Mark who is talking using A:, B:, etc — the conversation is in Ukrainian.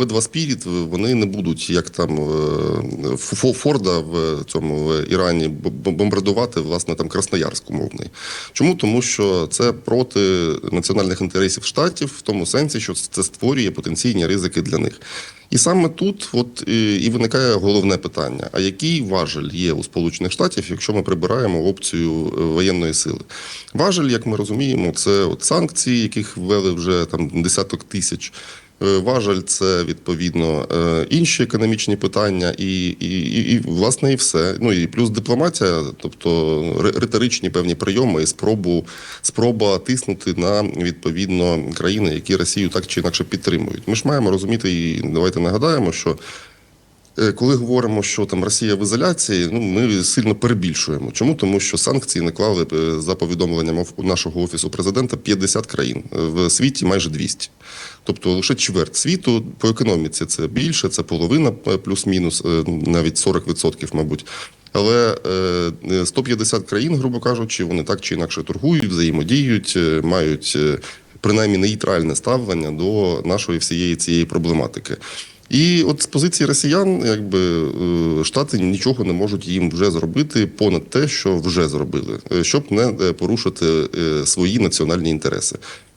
A: Б-2 Спіріт вони не будуть як там е, Форда в цьому в Ірані бомбардувати власне там Красноярськ умовний. Чому? Тому що це проти національних інтересів штатів, в тому сенсі, що це створює потенційні ризики для них. І саме тут от і, і виникає головне питання: а який важель є у Сполучених Штатів, якщо ми прибираємо опцію е, воєнної сили? Важель, як ми розуміємо, це от санкції, яких ввели вже там десяток тисяч. Е, Важель це відповідно е, інші економічні питання, і, і, і, і власне і все. Ну і плюс дипломатія, тобто ри- риторичні певні прийоми і спробу спроба тиснути на відповідно країни, які Росію так чи інакше підтримують. Ми ж маємо розуміти, і давайте нагадаємо, що Коли говоримо, що там Росія в ізоляції, ну ми сильно перебільшуємо. Чому? Тому що санкції наклали е, за повідомленням нашого офісу президента 50 країн Е, в світі майже 200. Тобто лише чверть світу по економіці це більше, це половина е, плюс-мінус, е, навіть 40%, мабуть. Але е, 150 країн, грубо кажучи, вони так чи інакше торгують, взаємодіють, е, мають е, принаймні нейтральне ставлення до нашої всієї цієї проблематики. І от з позиції росіян, якби е, штати нічого не можуть їм вже зробити понад те, що вже зробили, е, щоб не е, порушити свої національні інтереси.